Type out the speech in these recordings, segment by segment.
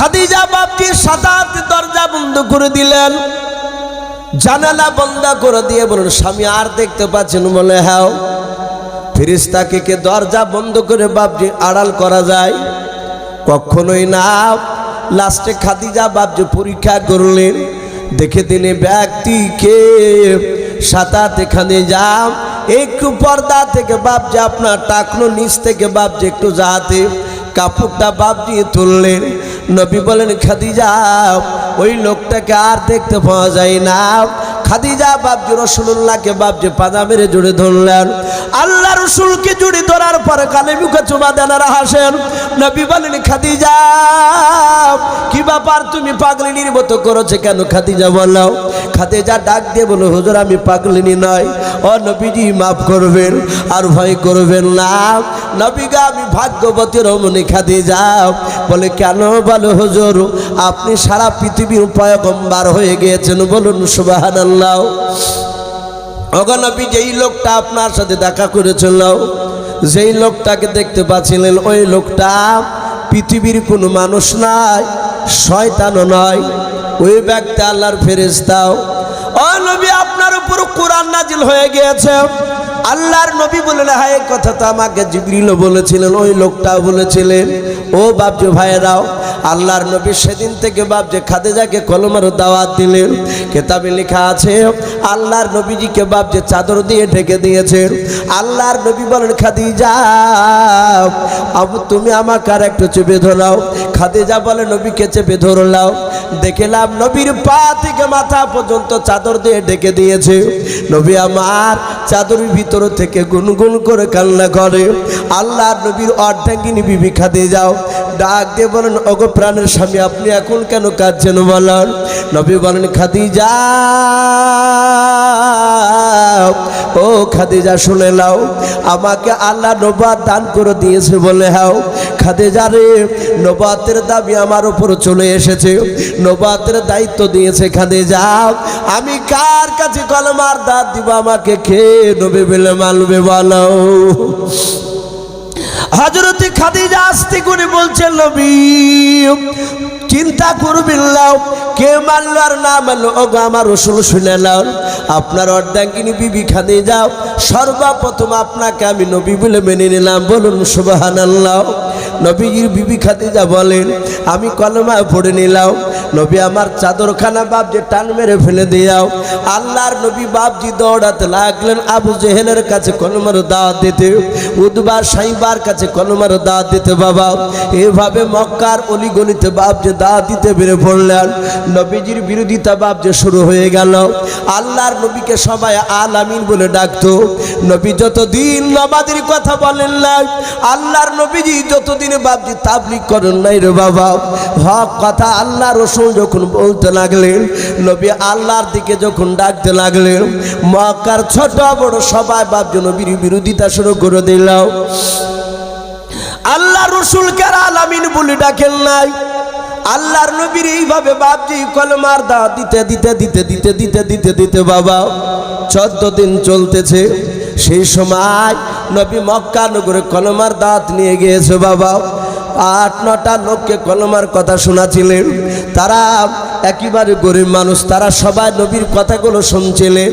খাদিজা বাপটি সাতাত দরজা বন্ধ করে দিলেন। জানালা বন্ধ করে দিয়ে বলুন, স্বামী, আর দেখতে পাচ্ছেন? বলে হ্যাঁ। ফিরিস্তাকে কে দরজা বন্ধ করে বাপজি আড়াল করা যায়? কখনোই না। লাস্টে খাদিজা বাপজি পরীক্ষা করলেন। দেখে তিনি ব্যক্তিকে এখানে যাও একটু পর্দা থেকে বাপজি আপনার টাকনো নিচ থেকে বাপজি একটু যাতে কাপড়টা বাপ দিয়ে তুললেন। নবী বলেন, খাদিজা, ওই লোকটাকে আর দেখতে পাওয়া যায় না। খাদিজা বাপজি রসুল্লাহকে বাপজি পাদা মেরে জুড়ে ধরলেন। আল্লাহ রসুলকে জুড়ে ধরার পরে কালে মুখে চুমা দেনারা হাসেন। নবী বলেন, খাদিজা, কি ব্যাপার তুমি পাগলিনীর মতো করেছে কেন? খাদিজা বলো খাদিজা ডাক দিয়ে বলো হুজুর, আমি পাগলিনী নয়। ও নবীজি, মাফ করবেন আর ভয় করবেন না। নবীগা, আমি ভাগ্যবতী রমণী খাদিজা বলে, কেন? বলো, হুজুর, আপনি সারা পৃথিবীর উপায় পয়গম্বার হয়ে গিয়েছেন, বলুন সুবহানাল্লাহ। অগনবী যেই লোকটা আপনার সাথে দেখা করেছিল, যেই লোকটাকে দেখতে পাচ্ছিলেন, ওই লোকটা পৃথিবীর কোনো মানুষ নাই শয়তানও নয়। ওই ব্যক্তি আল্লাহর ফেরেস্তাও ও নবী, আপনার উপর কোরআন নাজিল হয়ে গিয়েছে। আল্লাহর নবী বলেন হ্যাঁ এই কথা তো আমাকে জিবরিলও বলেছিলেন, ওই লোকটাও বলেছিলেন। ও বাপজি ভাইয়েরাও আল্লাহর নবী সেদিন থেকে বাপজি খাদেজাকে কলমের দাওয়াত দিলেন। কেতাবে লেখা আছে, আল্লাহর নবীজিকে বাপজি চাদর দিয়ে ঢেকে দিয়েছেন আল্লাহর নবী বলেন, খাদিজা, আবু, তুমি আমাকে আর একটু চেপে ধরাও। খাদিজা বলে, নবীকে চেপে ধরলাও দেখলাম নবীর পা থেকে মাথা পর্যন্ত চাদর দিয়ে ঢেকে দিয়েছে। নবী আমার চাদরের ভিতর থেকে গুনগুন করে কান্না করে। আল্লাহ নবীর অর্ধাঙ্গিনী বিবি খাদে যাও। ডাক দিয়ে বলেন অগ প্রাণের স্বামী, আপনি এখন কেন কাঁদছেন? বলেন, নবী বলেন খাদি যা ও খাদিজা, শুনে নাও। আমাকে আল্লাহ নবাদ দান করে দিয়েছে বলে হাও। খাদিজা রে, নবাতের দাবি আমার উপর চলে এসেছে। নবাতের দায়িত্ব দিয়েছে খাদিজা। আমি কার কাছে কলমার দাঁত দিব আমাকে খেয়ে নবে বেলে, মালবে বলো। হজরতে খাদিজা আসতে করে বলছেন নবী, চিন্তা করবেন লাও কে মানলো আর না মানলো? ও গো আমার রসুল শুনে নাও। আপনার অর্ধাঙ্গিনী বিবি খাদে যাও সর্বপ্রথম আপনাকে আমি নবী বলে মেনে নিলাম। বলুন সুবাহান আল্লাহ নবীজির বিবি খাদিজা বলেন, আমি কলমা পড়ে নিলাম। নবী আমার চাদরখানা বাপ যে টান মেরে ফেলে দিয়াও। আল্লাহর নবী বাপজি দৌড়াতে লাগলেন আবু জেহেলের কাছে কলমার দাওয়াত দিতে। উদ্বার সাইবার কাছে কলমার দাওয়াত দিতে বাবা। এভাবে মক্কার অলিগলিতে যে দাওয়াত দিতে বেড়ে পড়লেন। নবীজির বিরোধিতা বাপ যে শুরু হয়ে গেল। আল্লাহর নবীকে সবাই আল আমিন বলে ডাকতো। নবী যতদিন নবাদের কথা বলেন না আল্লাহর নবীজি যতদিন বাপজি তাবলিক করেন নাই রে বাবা। হক কথা আল্লাহ রসুল যখন বলতে লাগলেন, নবী আল্লাহর দিকে যখন ডাকতে লাগলেন, মক্কার ছোট বড় সবাই বাপজি নবীর বিরোধিতা শুরু করে দিলাম আল্লাহ রসুলকে আর আলামিন বলে ডাকেন নাই। আল্লাহর নবীর এইভাবে বাপজি কলমার দা দিতে দিতে দিতে দিতে দিতে দিতে দিতে বাবা, চোদ্দ দিন চলতেছে। সেই সময় নবী মক্কা নগরে কলমার দাঁত নিয়ে গিয়েছে বাবা। আট, নটা লোককে কলমার কথা শোনাছিলেন। তারা একেবারে গরিব মানুষ, তারা সবাই নবীর কথাগুলো শুনছিলেন।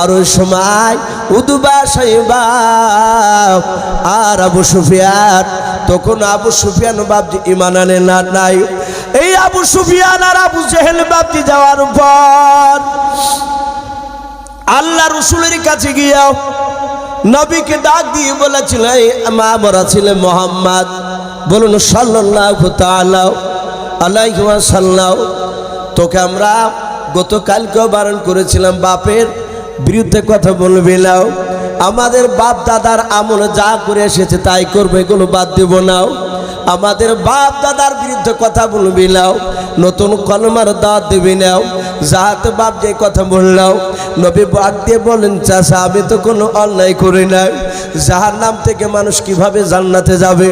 আর ওই সময় উদুবা সাহেবা, আর আবু সুফিয়ান, তখন আবু সুফিয়ান বাবজি ইমান আনে না, নাই। এই আবু সুফিয়ান আর আবু জেহেল বাবজি যাওয়ার পর আল্লাহ রসুলের কাছে গিয়াও নবীকে ডাক দিয়ে বলেছিল মা মরা ছিলেন মোহাম্মদ, বলুন সাল্লাহ তাল্লাহ আল্লাহ সাল্লাহ তোকে আমরা গতকালকেও বারণ করেছিলাম, বাপের বিরুদ্ধে কথা বলবে নাও আমাদের বাপ দাদার আমল যা করে এসেছে তাই করবে, এগুলো বাদ দেব নাও আমাদের বাপ দাদার বিরুদ্ধে কথা বলবি নাও নতুন কলমার দাঁত দেবি নাও যাহাতে বাপ যে কথা বললাও নবী বাদ দিয়ে বলেন চাষা আমি তো কোনো অন্যায় করি নাই। যাহার নাম থেকে মানুষ কীভাবে জান্নাতে যাবে?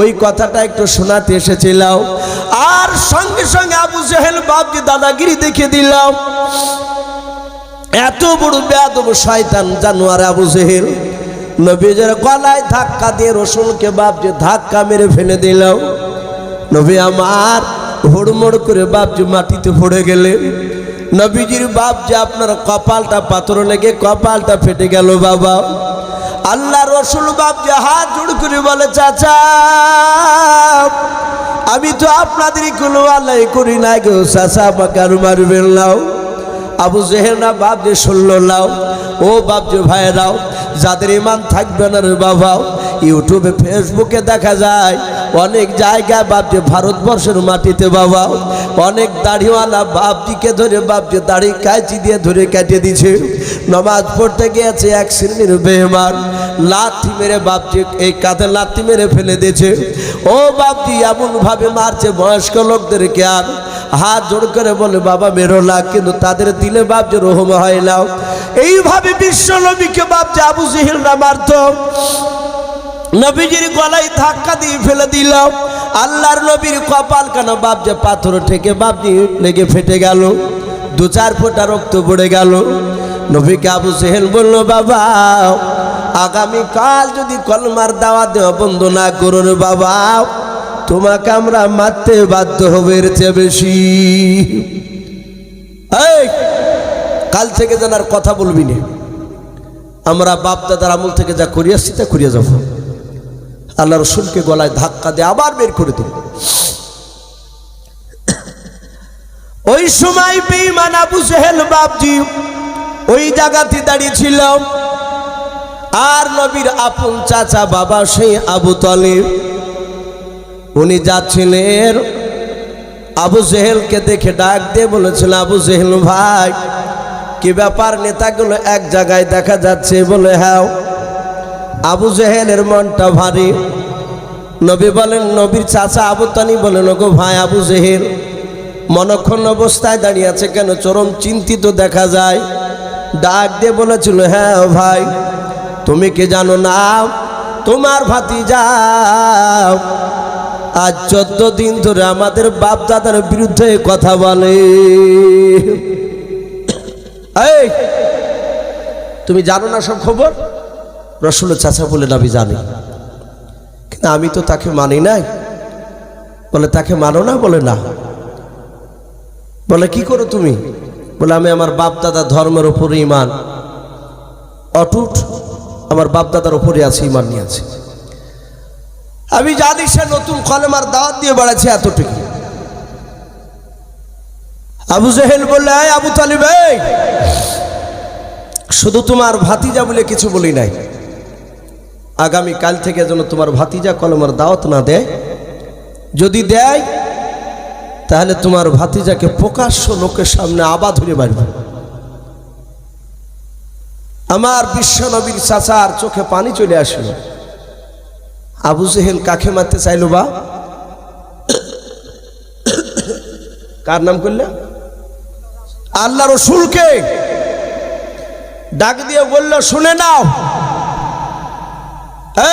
ওই কথাটা একটু শোনাতে এসেছিলাম। আর সঙ্গে সঙ্গে আবু জাহেল বাপকে দাদাগিরি দেখে দিলাম। এত বড় বেয়াদব শয়তান জানোয়ার আবু জেহেল। নবীজের গলায় ধাক্কা দিয়ে রসুনকে বাপ যে ধাক্কা মেরে ফেলে দিল। নবী আমার হুড়মুড় করে বাপজি মাটিতে পড়ে গেলেন নবীজির বাপ যে আপনার কপালটা পাথর লেগে কপালটা ফেটে গেল বাবা। আল্লাহ রসুল বাপ যে হাত জোড় করে বলে, চাচা, আমি তো আপনাদেরই কোনো আল্লাহ করি না গো। চাচা, আমাকে আর মারবেন নাও আবু জেহেল না বাপ যে শুনল নাও ও বাপ যে ভাইরাও যাদের ইমান থাকবে না রে বাবা, ইউটিউবে, ফেসবুকে দেখা যায়, অনেক জায়গায় বাপ যে ভারতবর্ষের মাটিতে বাবা, অনেক দাড়িওয়ালা বাপজিকে ধরে বাপ যে দাড়ি কাঁচি দিয়ে ধরে কেটে দিছে নমাজ পড়তে গিয়েছে এক শ্রেণির বেহমান লাথি মেরে বাপজি, এই কাঁধে লাথি মেরে ফেলে দিয়েছে। ও বাপজি, এমনভাবে মারছে বয়স্ক লোকদেরকে আর হাত জোড় করে বলে, বাবা, মেরো না, কিন্তু তাদের দিলে বাপ যে রহম হয় না। এইভাবে বিশ্ব নবীকে বাপ যে আবু জেহেলরা মারত। নবীজির গলায় ধাক্কা দিয়ে ফেলে দিলাম আল্লাহর নবীর কপাল কেন বাপ যে পাথর ঠেকে বাপ যে লেগে ফেটে গেল? দু চার ফোঁটা রক্ত পড়ে গেল। নবীকে আবু সেহেল বলল, বাবা, আগামীকাল যদি কলমার দাওয়া দেওয়া বন্ধ না করো রে বাবা তোমাকে আমরা মারতে বাধ্য হবে, এর চেয়ে বেশি। কাল থেকে যেন আর কথা বলবি না। আমরা বাপ দাদার আমল থেকে যা করিয়ে আসছি, তা করিয়া যাব। আল্লাহ রসুলকে গলায় ধাক্কা দিয়ে আবার বের করে দিল ওই সময় বেঈমান আবু সেহেল বাপজি ওই জায়গাতে দাঁড়িয়ে ছিল আর নবীর আপন চাচা বাবা সেই আবু তলিব। উনি যাচ্ছিলেন। আবু জেহেলকে দেখে ডাক দিয়ে বলেছিল, আবু জেহেল ভাই, কি ব্যাপার নেতাগুলো এক জায়গায় দেখা যাচ্ছে? বলে হ্যাঁ আবু জেহেলের মনটা ভারী। নবী বলেন, নবীর চাচা আবু তানি বলেন গো ভাই, আবু জেহেল মনক্ষণ অবস্থায় দাঁড়িয়ে আছে কেন? চরম চিন্তিত দেখা যায়। ডাক দিয়ে বলেছিল হ্যাঁ ভাই, তুমি কি জানো না? তোমার ভাতি যাও আজ চোদ্দ দিন ধরে আমাদের বাপ দাদার বিরুদ্ধে কথা বলে। এই, তুমি জানো না সব খবর? রসুলের চাচা বলে আমি জানি। কিন্তু আমি তো তাকে মানি নাই। বলে, তাকে মানো না? বলে না। বলে, কি করো তুমি? বলে, আমি আমার বাপ দাদা ধর্মের উপরে ইমান অটুট, আমার বাপ দাদার উপরে আছে ইমান নিয়ে আছে। আমি জানি সে নতুন কলেমার দাওয়াত দিয়ে বেড়াচ্ছে এতটুকু। আবু জেহেল বললে, "এই আবু তালিব শুধু তোমার ভাতিজা বলে কিছু বলি নাই। আগামী কাল থেকে যেন তোমার ভাতিজা কলমের দাওয়াত না দেয়। যদি দেয়, তাহলে তোমার ভাতিজাকে প্রকাশ্য লোকের সামনে আবা ধরে বাড়বে। আমার বিশ্ব নবীর চাচার চোখে পানি চলে আসলো। আবু জেহেল কাকে মারতে চাইলো বা? কার নাম করলে আল্লাহ রসুলকে ডাক দিয়ে বলল, শুনে নাও।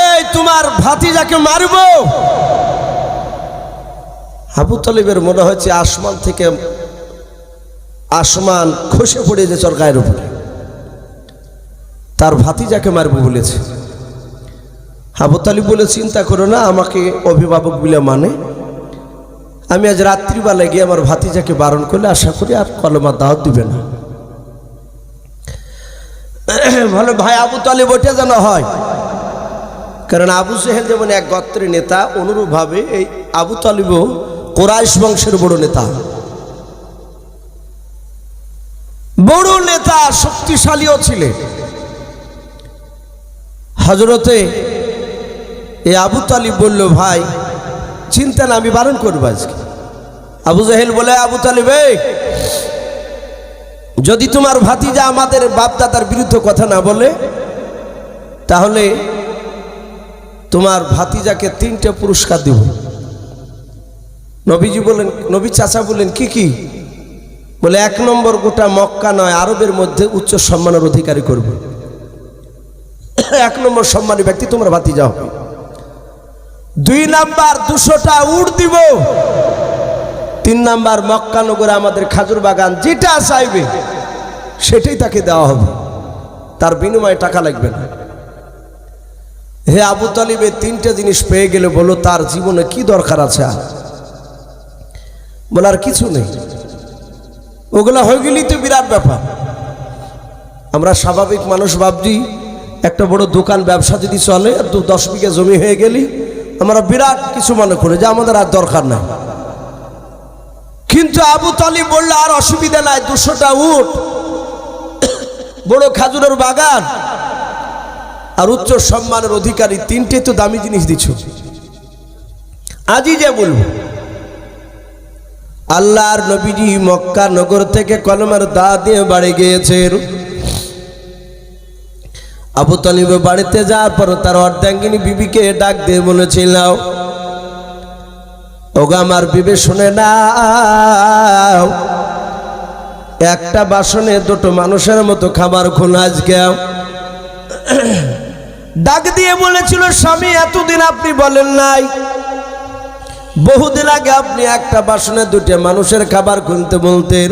এই তোমার ভাতিজাকে মারব। আবু তালিবের মনে হয়েছে আসমান থেকে আসমান খসে পড়ে যে চরকায়ের উপরে। তার ভাতিজাকে মারব বলেছে। আবু তালিব বলে, চিন্তা করো না, আমাকে অভিভাবক বলে মানে। আমি আজ রাত্রিবেলায় গিয়ে আমার ভাতিজাকে বারণ করলে আশা করি আর কলমা দাওয়াত দিবে না। ভালো ভাই, আবু তালিব ওইটা যেন হয়। কারণ আবু সেহেল যেমন এক গত্রের নেতা, অনুরূপভাবে এই আবু তালিবও কোরাইশ বংশের বড় নেতা। বড় নেতা, শক্তিশালীও ছিলেন। হজরতে এই আবু তালিব বলল, ভাই, চিন্তা না, আমি বারণ করব আজকে। আবু জাহেল বলে, আবু তালিব যদি তোমার ভাতিজা আমাদের বাপদাদার বিরুদ্ধে কথা না বলে, তাহলে তোমার ভাতিজাকে তিনটে পুরস্কার দেব। নবীজি বলেন, নবী চাচা বললেন কি কি? বলে, এক নম্বর গোটা মক্কা নয়, আরবের মধ্যে উচ্চ সম্মানের অধিকারী করবে। এক নম্বর সম্মানী ব্যক্তি তোমার ভাতিজা হবে। দুই নাম্বার দুশোটা উট দিব। তিন নাম্বার মক্কানগরে আমাদের খাজুর বাগান যেটা চাইবে, সেটাই তাকে দেওয়া হবে। তার বিনিময়ে টাকা লাগবে না। হে আবু তালিবে, তিনটে জিনিস পেয়ে গেলে বলো, তার জীবনে কি দরকার আছে? বলার কিছু নেই। ওগুলা হয়ে গেলেই তো বিরাট ব্যাপার। আমরা স্বাভাবিক মানুষ ভাবছি, একটা বড় দোকান ব্যবসা যদি চলে, দু দশ বিঘা জমি হয়ে গেলি আমরা বিরাট কিছু মনে করি যে আমাদের আর দরকার নাই। কিন্তু আবু তালিব বললে, আর অসুবিধা নাই, দুশোটা উঠ বড় খাজুরের বাগান আর উচ্চ সম্মানের অধিকারী, তিনটে তো দামি জিনিস দিচ্ছ আজই যে বলব, আল্লাহর নবীজি মক্কা নগর থেকে কলমের দা দিয়ে বাড়ি গিয়েছেন। আবু তালিব বাড়িতে যাওয়ার পর তার অর্ধাঙ্গিনী বিবিকে ডাক দিয়ে বলেছিল ওগো আমার বিবে, শুনে না একটা বাসনে দুটো মানুষের মতো খাবার খুন আজকে। ডাক দিয়ে বলেছিল স্বামী, এতদিন আপনি বলেন নাই। বহুদিন আগে আপনি একটা বাসনে দুটো মানুষের খাবার খুনতে বলতেন।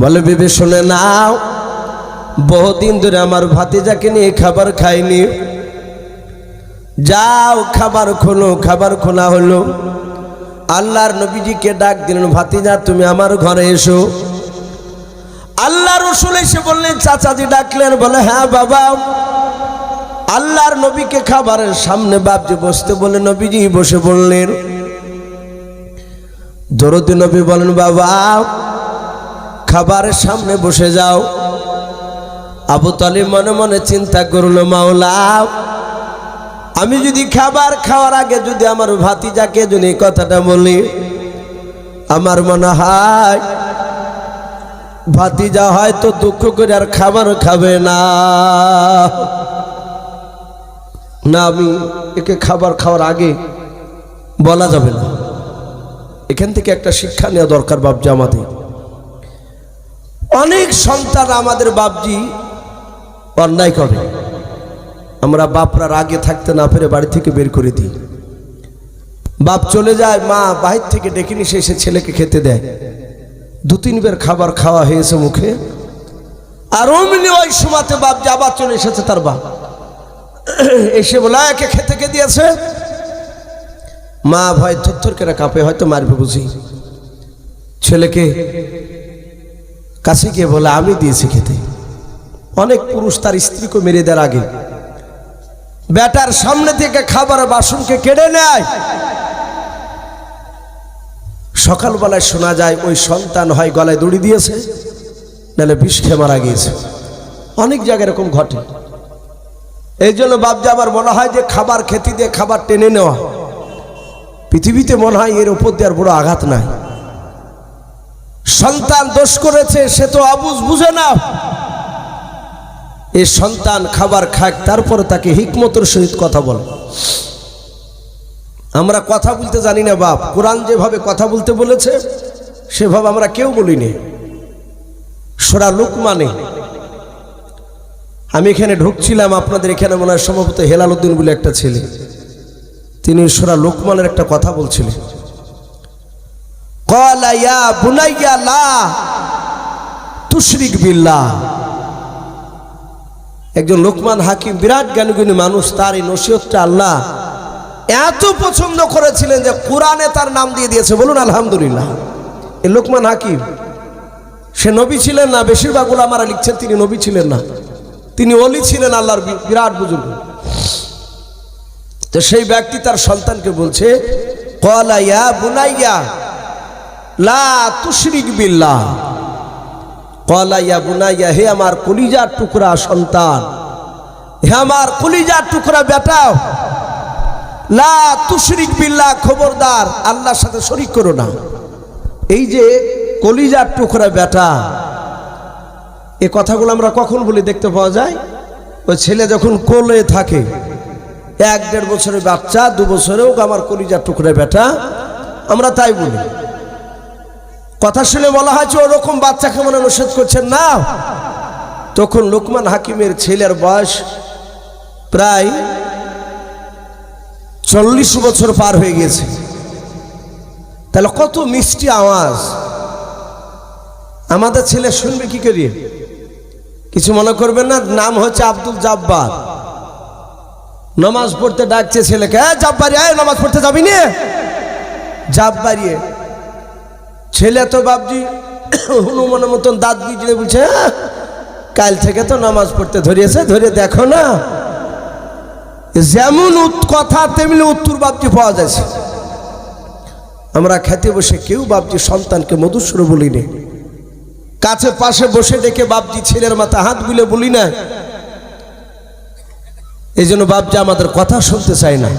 বলে, বিবে, শুনে নাও। বহুদিন ধরে আমার ভাতিজাকে নিয়ে খাবার খাইনি। যাও, খাবার খোলো, খাবার খোলা হলো। আল্লাহর নবীজিকে ডাক দিলেন, ভাতিজা, তুমি আমার ঘরে এসো। আল্লাহ রসুল এসে বললেন, চাচাজি ডাকলেন, বলে হ্যাঁ বাবা। আল্লাহর নবীকে খাবারের সামনে বাপজি বসতে বলে, নবীজি বসে বললেন, দরদি নবী বলেন, বাবা, খাবারের সামনে বসে যাও। আবু তালিব মনে মনে চিন্তা করল, মাওলা, আমি যদি খাবার খাওয়ার আগে যদি আমার ভাতিজাকে যদি কথাটা বলি, আমার মনে হয় ভাতিজা হয়তো দুঃখ করে আর খাবার খাবে না। না, আমি একে খাবার খাওয়ার আগে বলা যাবে না। এখান থেকে একটা শিক্ষা নেওয়া দরকার বাবজি আমাদের। অনেক সন্তান আমাদের বাবজি অন্যায় করে। আমরা বাপরা আগে থাকতে না পেরে বাড়ি থেকে বের করে দিই। বাপ চলে যায়, মা বাহির থেকে ডেকে নিয়ে এসে ছেলেকে খেতে দেয়। দু তিনবার খাবার খাওয়া হয়েছে মুখে। আর অমনি ওই সময়তে বাপ যে চলে এসেছে তার বাপ। এসে বলে একে খেতে কে দিয়েছে? মা ভয় থর করে কাঁপে, হয়তো মারবে বুঝি। ছেলেকে কাছে গিয়ে বলে, আমি দিয়েছি খেতে। অনেক পুরুষ তার স্ত্রীকে মেরে দেওয়ার আগে। বেটার সামনে থেকে খাবার বাসনকে কেড়ে নেয়। সকালবেলায় শোনা যায়, ওই সন্তান হয় গলায় দড়ি দিয়েছে, নাহলে বিষ খেয়ে মারা গিয়েছে। অনেক জায়গায় এরকম ঘটে। এই জন্য বাপজা আমার মনে হয় যে, খাবার খেতে দিয়ে খাবার টেনে নেওয়া। পৃথিবীতে মনে হয় এর উপর দেওয়ার বড় আঘাত নাই। সন্তান দোষ করেছে, সে তো আবুজ বুঝে না। এ সন্তান খাবার খাক, তারপরে তাকে হিকমতর সহিত কথা বল। আমরা কথা বলতে জানি না বাপ। কোরআন যেভাবে কথা বলতে বলেছে, সেভাবে আমরা কেউ বলিনি। সোরা লুকমানে। আমি এখানে ঢুকছিলাম, আপনাদের এখানে মনে হয় সম্ভবত হেলাল উদ্দিন বলে একটা ছেলে। তিনি সোরা লোকমানের একটা কথা বলছিলেন। কলা ইয়া বুনাইয়া লা তুশরিক বিল্লাহ। একজন লোকমান হাকিম, বিরাট জ্ঞানীগুণী মানুষ, তার এই নসিহতটা আল্লাহ এত পছন্দ করেছিলেন যে কোরআনে তার নাম দিয়ে দিয়েছে। বলুন, আলহামদুলিল্লাহ। এ লোকমান হাকিম, সে নবী ছিলেন না, বেশিরভাগ ওলামারা লিখছেন তিনি নবী ছিলেন না। তিনি অলি ছিলেন আল্লাহর বিরাট বুজুর্গ। তো সেই ব্যক্তি তার সন্তানকে বলছে কলা ইয়া বুনাইয়া, লা তুশরিক বিল্লাহ। কলা ইয়া বুনাইয়া, হে আমার কলিজার টুকরা সন্তান, হে আমার কলিজার টুকরা বেটা লা তুশরিক বিল্লাহ, খবরদার, আল্লাহর সাথে শরিক করো না। এই যে কলিজার টুকরা বেটা, এ কথাগুলো আমরা কখন বলি দেখতে পাওয়া যায়? ওই ছেলে যখন কোলে থাকে, এক দেড় বছরের বাচ্চা, দু বছরেও আমার কলিজার টুকরা বেটা, আমরা তাই বলি। কথা শুনে বলা হয়েছে ওরকম বাচ্চাকে মনে নিষেধ করছেন না। তখন লোকমান হাকিমের ছেলের বয়স প্রায় চল্লিশ বছর পার হয়ে গেছে তাহলে কত মিষ্টি আওয়াজ। আমাদের ছেলে শুনবে কি করি কিছু মনে করবেন না? নাম হচ্ছে আব্দুল জাব্বার। নামাজ পড়তে ডাকছে ছেলেকে হ্যাঁ জাব্বারি, আয়, নামাজ পড়তে যাবি নে? জাব্বারিয়ে ছেলে তো বাপজি হনুমানের মতন দাঁত বিজড়ে বলছে "আহ, কাল থেকে তো নামাজ পড়তে ধরিয়েছে ধরে দেখো না। যেমন কথা তেমনি উত্তর বাপজি পাওয়া যাচ্ছে। আমরা খেতে বসে কেউ বাপজি সন্তানকে মধুস্বর বলিনি কাছে পাশে বসে ডেকে বাপজি ছেলের মাথা হাত বুলে বলি না এই জন্য বাপজি আমাদের কথা শুনতে চায় না।